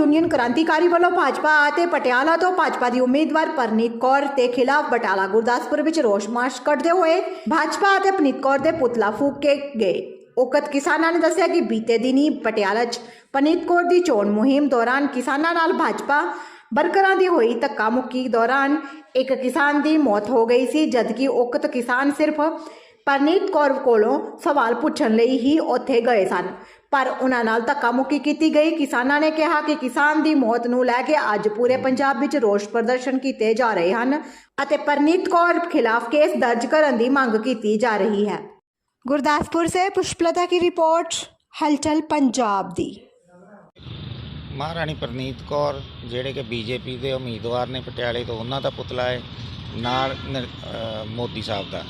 Union ਕ੍ਰਾਂਤੀਕਾਰੀ ਵੱਲੋਂ ਭਾਜਪਾ ਅਤੇ ਪਟਿਆਲਾ ਤੋਂ ਭਾਜਪਾ ਦੀ ਉਮੀਦਵਾਰ ਪਰਨੀਤ ਕੌਰ ਦੇ ਖਿਲਾਫ ਬਟਾਲਾ ਗੁਰਦਾਸਪੁਰ ਵਿੱਚ ਰੋਸ ਮਾਰਚ ਕੱਢਦੇ ਹੋਏ ਭਾਜਪਾ ਅਤੇ ਪਰਨੀਤ ਕੌਰ ਦੇ ਪੁਤਲਾ ਫੂਕ ਕੇ ਗਏ। ਉਕਤ ਕਿਸਾਨਾਂ ਨੇ ਦੱਸਿਆ ਕਿ ਬੀਤੇ ਦਿਨੀ ਪਟਿਆਲਾ 'ਚ ਪਰਨੀਤ ਕੌਰ ਦੀ ਚੋਣ ਮੁਹਿੰਮ ਦੌਰਾਨ ਕਿਸਾਨਾਂ ਨਾਲ ਭਾਜਪਾ ਵਰਕਰਾਂ ਦੀ ਹੋਈ ਧੱਕਾ ਮੁੱਕੀ ਦੌਰਾਨ ਇੱਕ ਕਿਸਾਨ ਦੀ ਮੌਤ ਹੋ ਗਈ ਸੀ, ਜਦਕਿ ਉਕਤ ਕਿਸਾਨ ਸਿਰਫ ਪਰਨੀਤ ਕੌਰ ਕੋਲੋਂ ਸਵਾਲ ਪੁੱਛਣ ਲਈ ਹੀ ਉੱਥੇ ਗਏ ਸਨ। ਪਰ ਉਹਨਾਂ ਨਾਲ ਧੱਕਾ ਮੁੱਕੀ ਕੀਤੀ ਗਈ। ਕਿਸਾਨਾਂ ਨੇ ਕਿਹਾ ਕਿ ਕਿਸਾਨ ਦੀ ਮੌਤ ਨੂੰ ਲੈ ਕੇ ਅੱਜ ਪੂਰੇ ਪੰਜਾਬ ਵਿੱਚ ਰੋਸ ਪ੍ਰਦਰਸ਼ਨ ਕੀਤੇ ਜਾ ਰਹੇ ਹਨ ਅਤੇ ਪਰਨੀਤ ਕੌਰ ਖਿਲਾਫ ਕੇਸ ਦਰਜ ਕਰਨ ਦੀ ਮੰਗ ਕੀਤੀ ਜਾ ਰਹੀ ਹੈ। ਗੁਰਦਾਸਪੁਰ ਸੇ ਪੁਸ਼ਪਲਤਾ ਕੀ ਰਿਪੋਰਟ, ਹਲਚਲ ਪੰਜਾਬ ਦੀ। ਮਹਾਰਾਣੀ ਪਰਨੀਤ ਕੌਰ ਜਿਹੜੇ ਕਿ ਬੀਜੇਪੀ ਦੇ ਉਮੀਦਵਾਰ ਨੇ ਪਟਿਆਲੇ ਤੋਂ, ਉਹਨਾਂ ਦਾ ਪੁਤਲਾ ਹੈ, ਨਾਲ ਮੋਦੀ ਸਾਹਿਬ ਦਾ।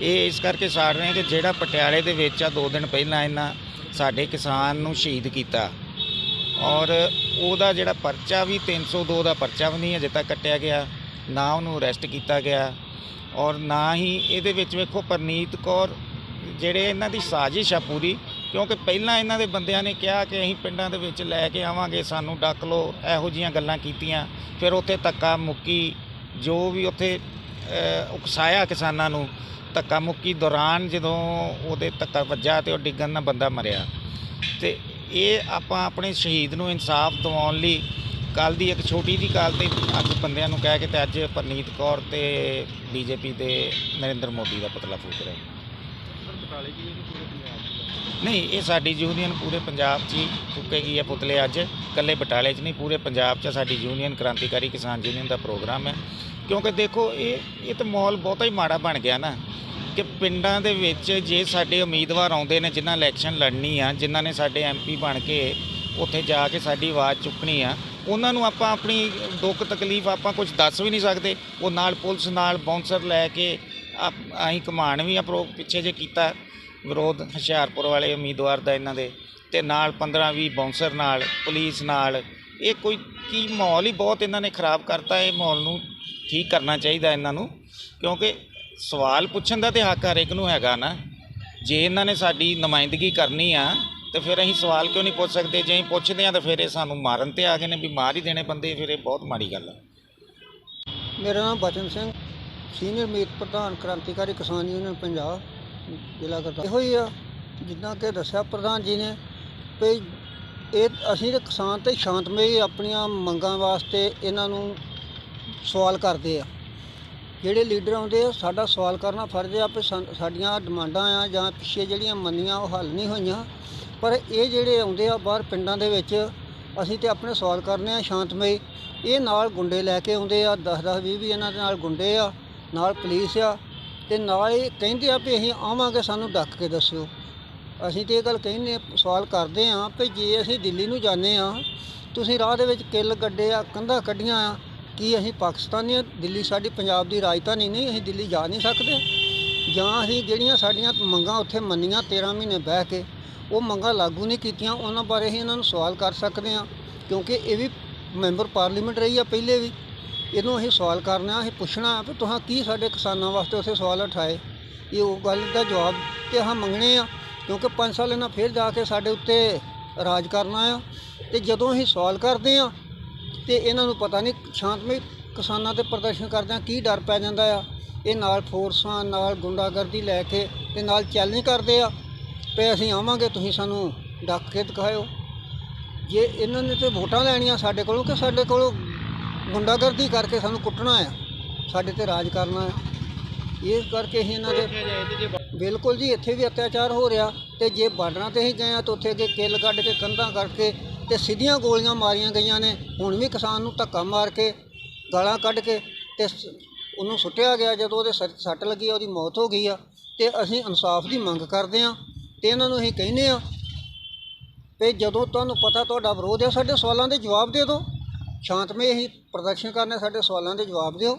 ਇਹ ਇਸ ਕਰਕੇ ਸਾੜ ਰਹੇ ਕਿ ਜਿਹੜਾ ਪਟਿਆਲੇ ਦੇ ਵਿੱਚ ਆ 2 ਦਿਨ ਪਹਿਲਾਂ ਇਹਨਾਂ ਸਾਡੇ ਕਿਸਾਨ ਨੂੰ ਸ਼ਹੀਦ ਕੀਤਾ। ਔਰ ਉਹਦਾ ਜਿਹੜਾ ਪਰਚਾ ਵੀ 302 ਦਾ ਪਰਚਾ ਵੀ ਨਹੀਂ ਅਜੇ ਤੱਕ ਕੱਟਿਆ ਗਿਆ, ਨਾ ਉਹਨੂੰ ਅਰੈਸਟ ਕੀਤਾ ਗਿਆ। ਔਰ ਨਾ ਹੀ ਇਹਦੇ ਵਿੱਚ ਵੇਖੋ ਪਰਨੀਤ ਕੌਰ, ਜਿਹੜੇ ਇਹਨਾਂ ਦੀ ਸਾਜ਼ਿਸ਼ ਆ ਪੂਰੀ, ਕਿਉਂਕਿ ਪਹਿਲਾਂ ਇਹਨਾਂ ਦੇ ਬੰਦਿਆਂ ਨੇ ਕਿਹਾ ਕਿ ਅਸੀਂ ਪਿੰਡਾਂ ਦੇ ਵਿੱਚ ਲੈ ਕੇ ਆਵਾਂਗੇ, ਸਾਨੂੰ ਡੱਕ ਲਓ, ਇਹੋ ਜੀਆਂ ਗੱਲਾਂ ਕੀਤੀਆਂ। ਫਿਰ ਉੱਥੇ ਧੱਕਾ ਮੁੱਕੀ, ਜੋ ਵੀ ਉੱਥੇ ਉਕਸਾਇਆ ਕਿਸਾਨਾਂ ਨੂੰ ਧੱਕਾ ਮੁੱਕੀ ਦੌਰਾਨ ਜਦੋਂ ਉਹਦੇ ਧੱਕਾ ਵੱਜਾ ਤੇ ਉਹ ਡਿੱਗਣ ਨਾਲ ਬੰਦਾ ਮਰਿਆ। ਤੇ ਇਹ ਆਪਾਂ ਆਪਣੇ ਸ਼ਹੀਦ ਨੂੰ ਇਨਸਾਫ ਦਿਵਾਉਣ ਲਈ ਕੱਲ ਦੀ ਇੱਕ ਛੋਟੀ ਜੀ ਕਾਲ ਤੇ ਅੱਜ ਬੰਦਿਆਂ ਨੂੰ ਕਹਿ ਕੇ ਤੇ ਅੱਜ ਪਰਨੀਤ ਕੌਰ ਤੇ ਬੀਜੇਪੀ ਤੇ ਨਰਿੰਦਰ ਮੋਦੀ ਦਾ ਪੁਤਲਾ ਫੂਕ ਰਹੇ। ਨਹੀਂ, ਇਹ ਸਾਡੀ ਯੂਨੀਅਨ ਪੂਰੇ ਪੰਜਾਬ 'ਚ ਹੀ ਫੂਕੇਗੀ ਇਹ ਪੁਤਲੇ ਅੱਜ। ਇਕੱਲੇ ਬਟਾਲੇ 'ਚ ਨਹੀਂ, ਪੂਰੇ ਪੰਜਾਬ 'ਚ ਸਾਡੀ ਯੂਨੀਅਨ ਕ੍ਰਾਂਤੀਕਾਰੀ ਕਿਸਾਨ ਯੂਨੀਅਨ ਦਾ ਪ੍ਰੋਗਰਾਮ ਹੈ। ਕਿਉਂਕਿ ਦੇਖੋ, ਇਹ ਇਹ ਤਾਂ ਮਾਹੌਲ ਬਹੁਤਾ ਹੀ ਮਾੜਾ ਬਣ ਗਿਆ ਨਾ। ਕਿ ਪਿੰਡਾਂ ਦੇ ਵਿੱਚ ਜੇ ਸਾਡੇ ਉਮੀਦਵਾਰ ਆਉਂਦੇ ਨੇ ਜਿਨ੍ਹਾਂ ਇਲੈਕਸ਼ਨ ਲੜਨੀ ਆ, ਜਿਨ੍ਹਾਂ ਨੇ ਸਾਡੇ ਐਮਪੀ ਬਣ ਕੇ ਉੱਥੇ ਜਾ ਕੇ ਸਾਡੀ ਆਵਾਜ਼ ਚੁੱਕਣੀ ਆ, ਉਹਨਾਂ ਨੂੰ ਆਪਾਂ ਆਪਣੀ ਦੁੱਖ ਤਕਲੀਫ ਆਪਾਂ ਕੁਝ ਦੱਸ ਵੀ ਨਹੀਂ ਸਕਦੇ। ਉਹ ਨਾਲ ਪੁਲਿਸ ਨਾਲ ਬਾਉਂਸਰ ਲੈ ਕੇ ਅਸੀਂ ਕਮਾਣ ਵੀ ਆ ਪਿੱਛੇ ਜੇ ਕੀਤਾ। ਵਿਰੋਧ ਹੁਸ਼ਿਆਰਪੁਰ ਵਾਲੇ ਉਮੀਦਵਾਰ ਦਾ ਇਹਨਾਂ ਦੇ ਤੇ ਨਾਲ 15 20 ਬਾਉਂਸਰ ਨਾਲ, ਪੁਲਿਸ ਨਾਲ। ਇਹ ਕੋਈ ਕੀ ਮਾਹੌਲ ਹੀ ਬਹੁਤ ਇਹਨਾਂ ਨੇ ਖਰਾਬ ਕਰਤਾ, ਇਹ ਮਾਹੌਲ ਨੂੰ ਠੀਕ ਕਰਨਾ ਚਾਹੀਦਾ ਇਹਨਾਂ ਨੂੰ। ਕਿਉਂਕਿ ਸਵਾਲ ਪੁੱਛਣ ਦਾ ਤੇ ਹੱਕ ਹਰੇਕ ਨੂੰ ਹੈਗਾ ਨਾ। ਜੇ ਇਹਨਾਂ ਨੇ ਸਾਡੀ ਨੁਮਾਇੰਦਗੀ ਕਰਨੀ ਆ, ਤੇ ਫਿਰ ਅਸੀਂ ਸਵਾਲ ਕਿਉਂ ਨਹੀਂ ਪੁੱਛ ਸਕਦੇ? ਜੇ ਅਸੀਂ ਪੁੱਛਦੇ ਆ, ਤਾਂ ਫਿਰ ਇਹ ਸਾਨੂੰ ਮਾਰਨ ਤੇ ਆ ਗਏ ਨੇ ਵੀ ਮਾਰ ਹੀ ਦੇਣੇ ਬੰਦੇ, ਫਿਰ ਇਹ ਬਹੁਤ ਮਾੜੀ ਗੱਲ ਆ। ਮੇਰਾ ਨਾਮ ਬਚਨ ਸਿੰਘ, ਸੀਨੀਅਰ ਮੀਤ ਪ੍ਰਧਾਨ ਕ੍ਰਾਂਤੀਕਾਰੀ ਕਿਸਾਨ ਯੂਨੀਅਨ ਪੰਜਾਬ, ਜ਼ਿਲ੍ਹਾ ਗੁਰਦਾਸਪੁਰ ਇਹੋ ਹੀ ਆ, ਜਿੱਦਾਂ ਕਿ ਦੱਸਿਆ ਪ੍ਰਧਾਨ ਜੀ ਨੇ, ਵੀ ਇਹ ਅਸੀਂ ਤੇ ਕਿਸਾਨ ਤੇ ਸ਼ਾਂਤਮਈ ਆਪਣੀਆਂ ਮੰਗਾਂ ਵਾਸਤੇ ਇਹਨਾਂ ਨੂੰ ਸਵਾਲ ਕਰਦੇ ਆ। ਜਿਹੜੇ ਲੀਡਰ ਆਉਂਦੇ ਆ, ਸਾਡਾ ਸਵਾਲ ਕਰਨਾ ਫਰਜ਼ ਆ ਵੀ ਸਾ- ਸਾਡੀਆਂ ਡਿਮਾਂਡਾਂ ਆ ਜਾਂ ਪਿੱਛੇ ਜਿਹੜੀਆਂ ਮੰਨੀਆਂ ਉਹ ਹੱਲ ਨਹੀਂ ਹੋਈਆਂ। ਪਰ ਇਹ ਜਿਹੜੇ ਆਉਂਦੇ ਆ ਬਾਹਰ ਪਿੰਡਾਂ ਦੇ ਵਿੱਚ, ਅਸੀਂ ਤੇ ਆਪਣੇ ਸਵਾਲ ਕਰਨੇ ਆ ਸ਼ਾਂਤਮਈ। ਇਹ ਨਾਲ ਗੁੰਡੇ ਲੈ ਕੇ ਆਉਂਦੇ ਆ 10 10 20 20 ਇਹਨਾਂ ਦੇ ਨਾਲ ਗੁੰਡੇ ਆ, ਨਾਲ ਪੁਲਿਸ ਆ, ਤੇ ਨਾਲ ਇਹ ਕਹਿੰਦੇ ਆ ਵੀ ਅਸੀਂ ਆਵਾਂਗੇ, ਸਾਨੂੰ ਡੱਕ ਕੇ ਦੱਸਿਓ। ਅਸੀਂ ਤੇ ਇਹ ਗੱਲ ਕਹਿੰਦੇ ਸਵਾਲ ਕਰਦੇ ਆ ਵੀ ਜੇ ਅਸੀਂ ਦਿੱਲੀ ਨੂੰ ਜਾਂਦੇ ਆ, ਤੁਸੀਂ ਰਾਹ ਦੇ ਵਿੱਚ ਕਿੱਲ ਗੱਡੇ ਆ, ਕੰਧਾਂ ਕੱਢੀਆਂ ਆ ਕਿ ਅਸੀਂ ਪਾਕਿਸਤਾਨੀ ਹਾਂ ਦਿੱਲੀ ਸਾਡੀ ਪੰਜਾਬ ਦੀ ਰਾਜਧਾਨੀ ਨਹੀਂ, ਅਸੀਂ ਦਿੱਲੀ ਜਾ ਨਹੀਂ ਸਕਦੇ। ਜਾਂ ਅਸੀਂ ਜਿਹੜੀਆਂ ਸਾਡੀਆਂ ਮੰਗਾਂ ਉੱਥੇ ਮੰਨੀਆਂ 13 ਮਹੀਨੇ ਬਹਿ ਕੇ, ਉਹ ਮੰਗਾਂ ਲਾਗੂ ਨਹੀਂ ਕੀਤੀਆਂ, ਉਹਨਾਂ ਬਾਰੇ ਅਸੀਂ ਇਹਨਾਂ ਨੂੰ ਸਵਾਲ ਕਰ ਸਕਦੇ ਹਾਂ। ਕਿਉਂਕਿ ਇਹ ਵੀ ਮੈਂਬਰ ਪਾਰਲੀਮੈਂਟ ਰਹੀ ਆ ਪਹਿਲੇ ਵੀ। ਇਹਨੂੰ ਅਸੀਂ ਸਵਾਲ ਕਰਨਾ, ਅਸੀਂ ਪੁੱਛਣਾ ਵੀ ਤੁਸੀਂ ਕੀ ਸਾਡੇ ਕਿਸਾਨਾਂ ਵਾਸਤੇ ਉੱਥੇ ਸਵਾਲ ਉਠਾਏ? ਇਹ ਉਹ ਗੱਲ ਦਾ ਜਵਾਬ ਤੇ ਹਾਂ ਮੰਗਣੇ ਆ, ਕਿਉਂਕਿ 5 ਸਾਲ ਇਹਨਾਂ ਫੇਰ ਜਾ ਕੇ ਸਾਡੇ ਉੱਤੇ ਰਾਜ ਕਰਨਾ ਆ। ਤੇ ਜਦੋਂ ਅਸੀਂ ਸਵਾਲ ਕਰਦੇ ਆ ਤੇ ਇਹਨਾਂ ਨੂੰ ਪਤਾ ਨਹੀਂ ਸ਼ਾਂਤਮਈ ਕਿਸਾਨਾਂ ਤੇ ਪ੍ਰਦਰਸ਼ਨ ਕਰਦਿਆਂ ਕੀ ਡਰ ਪੈ ਜਾਂਦਾ ਆ। ਇਹ ਨਾਲ ਫੋਰਸਾਂ, ਨਾਲ ਗੁੰਡਾਗਰਦੀ ਲੈ ਕੇ ਤੇ ਨਾਲ ਚੈਲੰਜ ਕਰਦੇ ਆ। ਤੇ ਅਸੀਂ ਆਵਾਂਗੇ, ਤੁਸੀਂ ਸਾਨੂੰ ਡੱਕ ਕੇ ਦਿਖਾਇਓ। ਜੇ ਇਹਨਾਂ ਨੇ ਤੇ ਵੋਟਾਂ ਲੈਣੀਆਂ ਸਾਡੇ ਕੋਲੋਂ ਕਿ ਸਾਡੇ ਕੋਲੋਂ ਗੁੰਡਾਗਰਦੀ ਕਰਕੇ ਸਾਨੂੰ ਕੁੱਟਣਾ ਆ? ਸਾਡੇ ਤੇ ਰਾਜ ਕਰਨਾ ਆ। ਇਸ ਕਰਕੇ ਅਸੀਂ ਇਹਨਾਂ ਦੇ ਬਿਲਕੁਲ ਜੀ, ਇੱਥੇ ਵੀ ਅਤਿਆਚਾਰ ਹੋ ਰਿਹਾ ਤੇ ਜੇ ਬਾਰਡਰਾਂ ਤੇ ਹੀ ਗਏ ਆ, ਤਾਂ ਉੱਥੇ ਅੱਗੇ ਕਿੱਲ ਕੱਢ ਕੇ ਕੰਧਾਂ ਕਰਕੇ ਤੇ ਸਿੱਧੀਆਂ ਗੋਲੀਆਂ ਮਾਰੀਆਂ ਗਈਆਂ ਨੇ। ਹੁਣ ਵੀ ਕਿਸਾਨ ਨੂੰ ਧੱਕਾ ਮਾਰ ਕੇ ਗਾਲਾਂ ਕੱਢ ਕੇ ਤੇ ਸ- ਉਹਨੂੰ ਸੁੱਟਿਆ ਗਿਆ। ਜਦੋਂ ਉਹਦੇ ਸਿਰ 'ਚ ਸੱਟ ਲੱਗੀ ਆ, ਉਹਦੀ ਮੌਤ ਹੋ ਗਈ ਆ। ਤੇ ਅਸੀਂ ਇਨਸਾਫ ਦੀ ਮੰਗ ਕਰਦੇ ਆ ਤੇ ਇਹਨਾਂ ਨੂੰ ਅਸੀਂ ਕਹਿੰਦੇ ਆ ਵੀ ਜਦੋਂ ਤੁਹਾਨੂੰ ਪਤਾ ਤੁਹਾਡਾ ਵਿਰੋਧ ਹੈ ਸਾਡੇ ਸਵਾਲਾਂ ਦੇ ਜਵਾਬ ਦੇ ਦਿਓ। ਸ਼ਾਂਤਮਈ ਅਸੀਂ ਪ੍ਰਦਰਸ਼ਨ ਕਰਨੇ ਸਾਡੇ ਸਵਾਲਾਂ ਦੇ ਜਵਾਬ ਦਿਓ।